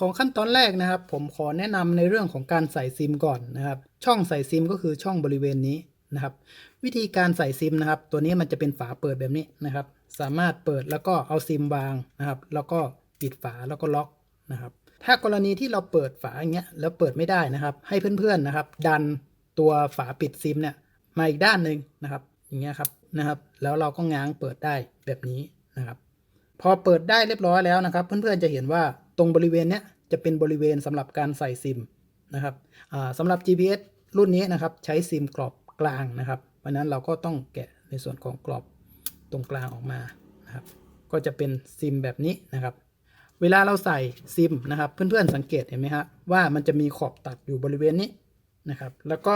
ของขั้นตอนแรกนะครับ ผมขอแนะนำในเรื่องของการใส่ซิมก่อนนะครับ ช่องใส่ซิมก็คือช่องบริเวณนี้นะครับ วิธีการใส่ซิมนะครับ ตัวนี้มันจะเป็นฝาเปิดแบบนี้นะครับ สามารถเปิดแล้วก็เอาซิมวางนะครับ แล้วก็ปิดฝาแล้วก็ล็อกนะครับ ถ้ากรณีที่เราเปิดฝาอย่างเงี้ยแล้วเปิดไม่ได้นะครับ ให้เพื่อนๆนะครับ ดันตัวฝาปิดซิมเนี่ยมาอีกด้านหนึ่งนะครับ อย่างเงี้ยครับนะครับ แล้วเราก็ง้างเปิดได้แบบนี้นะครับ พอเปิดได้เรียบร้อยแล้วนะครับ เพื่อนๆจะเห็นว่า ตรงบริเวณเนี้ยจะเป็นบริเวณสำหรับการใส่ซิมนะครับอ่าสำหรับ GPS รุ่นนี้นะครับใช้ซิมกรอบกลางนะครับเพราะนั้นเราก็ต้องแกะในส่วนของกรอบตรงกลางออกมานะครับก็จะเป็นซิมแบบนี้นะครับ เวลาเราใส่ซิมนะครับเพื่อนๆสังเกตเห็นไหมฮะว่ามันจะมีขอบตัดอยู่บริเวณนี้นะครับ แล้วก็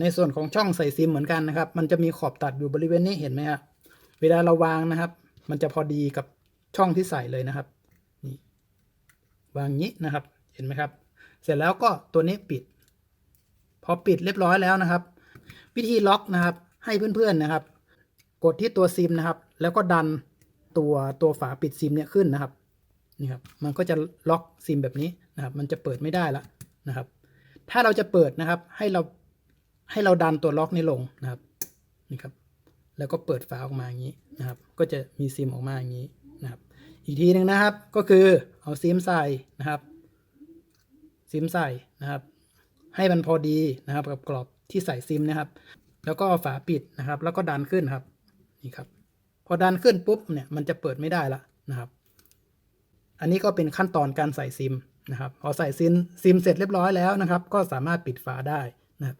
ในส่วนของช่องใส่ซิมเหมือนกันนะครับ มันจะมีขอบตัดอยู่บริเวณนี้เห็นไหมฮะเวลาเราวางนะครับ มันจะพอดีกับช่องที่ใส่เลยนะครับ วางงี้นะครับ เห็นไหมครับ เสร็จแล้วก็ตัวนี้ปิด พอปิดเรียบร้อยแล้วนะครับ วิธีล็อกนะครับ ให้เพื่อนๆนะครับ กดที่ตัวซิมนะครับ แล้วก็ดันตัวตัวฝาปิดซิมเนี่ยขึ้นนะครับนี่ครับ มันก็จะล็อกซิมแบบนี้นะครับ มันจะเปิดไม่ได้ละนะครับ ถ้าเราจะเปิดนะครับ ให้เราให้เราดันตัวล็อกนี้ลงนะครับ นี่ครับ แล้วก็เปิดฝาออกมาอย่างนี้นะครับ ก็จะมีซิมออกมาอย่างนี้ อีกทีหนึ่งนะครับ ก็คือเอาซิมใส่นะครับ ซิมใส่นะครับ ให้มันพอดีนะครับ กับกรอบที่ใส่ซิมนะครับ แล้วก็ฝาปิดนะครับ แล้วก็ดันขึ้นครับ นี่ครับ พอดันขึ้นปุ๊บเนี่ยมันจะเปิดไม่ได้ละนะครับ อันนี้ก็เป็นขั้นตอนการใส่ซิมนะครับ พอใส่ซิมซิมเสร็จเรียบร้อยแล้วนะครับ ก็สามารถปิดฝาได้นะครับ